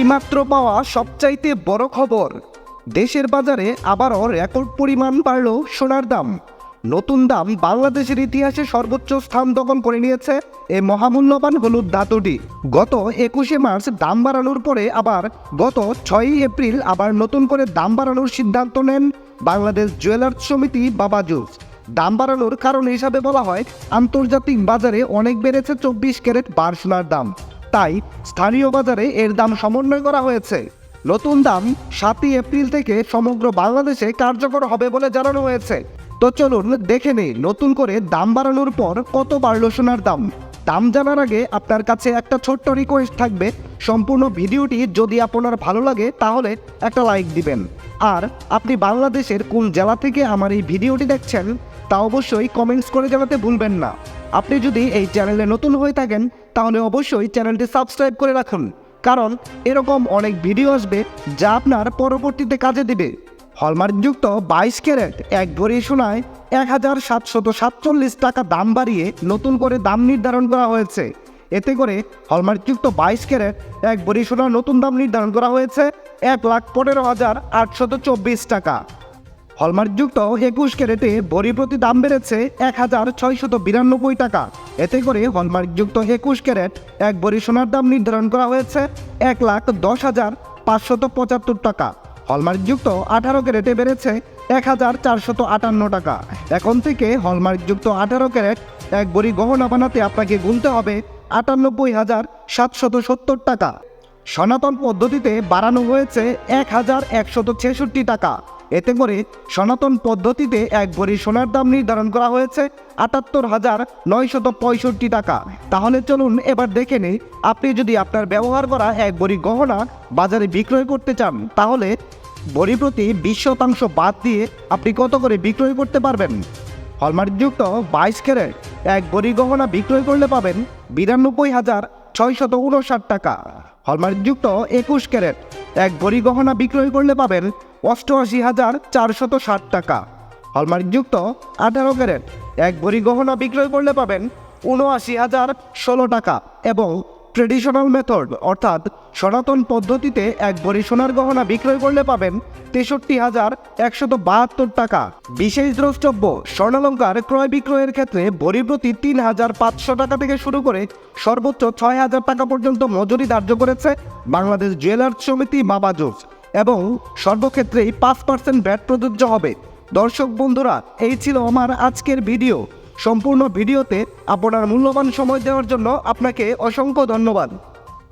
এইমাত্র পাওয়া সবচাইতে বড় খবর। দেশের বাজারে আবারও রেকর্ড পরিমাণ বাড়ল সোনার দাম। নতুন দাম বাংলাদেশের ইতিহাসে সর্বোচ্চ স্থান দখল করে নিয়েছে এই মহামূল্যবান হলুদ ধাতুটি। গত একুশে মার্চ দাম বাড়ানোর পরে আবার গত ছয়ই এপ্রিল আবার নতুন করে দাম বাড়ানোর সিদ্ধান্ত নেন বাংলাদেশ জুয়েলার্স সমিতি বাবাজুস দাম বাড়ানোর কারণ হিসাবে বলা হয়, আন্তর্জাতিক বাজারে অনেক বেড়েছে চব্বিশ ক্যারেট বার সোনার দাম। তাই স্থানীয় বাজারে এর দাম সমন্বয় করা হয়েছে। নতুন দাম সাতই এপ্রিল থেকে সমগ্র বাংলাদেশে কার্যকর হবে বলে জানানো হয়েছে। তো চলুন দেখে নেই নতুন করে দাম বাড়ানোর পর কত বাড়ল সোনার দাম। দাম জানার আগে আপনার কাছে একটা ছোট্ট রিকোয়েস্ট থাকবে। সম্পূর্ণ ভিডিওটি যদি আপনার ভালো লাগে তাহলে একটা লাইক দিবেন। আর আপনি বাংলাদেশের কোন জেলা থেকে আমার এই ভিডিওটি দেখছেন তা অবশ্যই কমেন্টস করে জানাতে ভুলবেন না। আপনি যদি এই চ্যানেলে নতুন হয়ে থাকেন, তাহলে অবশ্যই চ্যানেলটি সাবস্ক্রাইব করে রাখুন। কারণ এরকম অনেক ভিডিও আসবে যা আপনার পরবর্তীতে কাজে দিবে। হলমার্কযুক্ত বাইশ ক্যারেট, এক ভরি সোনায় এক হাজার সাতশত সাতচল্লিশ টাকা দাম বাড়িয়ে নতুন করে দাম নির্ধারণ করা হয়েছে। এতে করে হলমার্কযুক্ত বাইশ ক্যারেট, এক ভরি সোনার নতুন দাম নির্ধারণ করা হয়েছে এক লাখ পনেরো হাজার আটশত চব্বিশ টাকা। হলমার্কযুক্ত একুশ ক্যারেটে বড়ি প্রতি দাম বেড়েছে এক হাজার ছয়শত বিরানব্বই টাকা। এতে করে হলমার্কযুক্ত একুশ ক্যারেট এক বড়ি সোনার দাম নির্ধারণ করা হয়েছে এক লাখ দশ হাজার পাঁচশত পঁচাত্তর টাকা। হলমার্কযুক্ত আঠারো ক্যারেটে বেড়েছে এক হাজার চারশত আটান্ন টাকা। এখন থেকে হলমার্কযুক্ত আঠারো ক্যারেট এক বড়ি গহনা বানাতে আপনাকে গুনতে হবে আটানব্বই হাজার সাতশত সত্তর টাকা। সনাতন পদ্ধতিতে বাড়ানো হয়েছে এক হাজার একশত ছেষট্টি টাকা। এতে করে সনাতন পদ্ধতিতে এক ভরি সোনার দাম নির্ধারণ করা হয়েছে আটাত্তর হাজার নয়শত পঁয়ষট্টি টাকা। তাহলে চলুন এবার দেখে নিই, আপনি যদি আপনার ব্যবহার করা এক ভরি গহনা বাজারে বিক্রয় করতে চান, তাহলে ভরি প্রতি বিশ শতাংশ বাদ দিয়ে আপনি কত করে বিক্রয় করতে পারবেন? হলমার্কযুক্ত বাইশ ক্যারেট এক বড়ি গহনা বিক্রয় করলে পাবেন বিরানব্বই হাজার ছয়শত উনষাট টাকা। হলমার্কযুক্ত একুশ ক্যারেট। এক বড়ি গহনা বিক্রয় করলে পাবেন অষ্টআশি হাজার চারশত ষাট টাকা। হলমার্কযুক্ত আঠারো ক্যারেট। এক ভরি গহনা বিক্রয় করলে পাবেন উনআশি হাজার ষোলো টাকা এবং ট্রেডিশনাল মেথড অর্থাৎ সনাতন পদ্ধতিতে এক ভরি সোনার গহনা বিক্রয় করলে পাবেন তেষট্টি হাজার একশত বাহাত্তর টাকা। বিশেষ দ্রষ্টব্য, স্বর্ণালঙ্কার ক্রয় বিক্রয়ের ক্ষেত্রে ভরি প্রতি তিন হাজার পাঁচশো টাকা থেকে শুরু করে সর্বোচ্চ ছয় হাজার টাকা পর্যন্ত মজুরি ধার্য করেছে বাংলাদেশ জুয়েলার্স সমিতি বাবাজোস এবং সর্বক্ষেত্রেই পাঁচ পার্সেন্ট ব্যাট প্রযোজ্য হবে। দর্শক বন্ধুরা, এই ছিল আমার আজকের ভিডিও। সম্পূর্ণ ভিডিওতে আপনার মূল্যবান সময় দেওয়ার জন্য আপনাকে অসংখ্য ধন্যবাদ।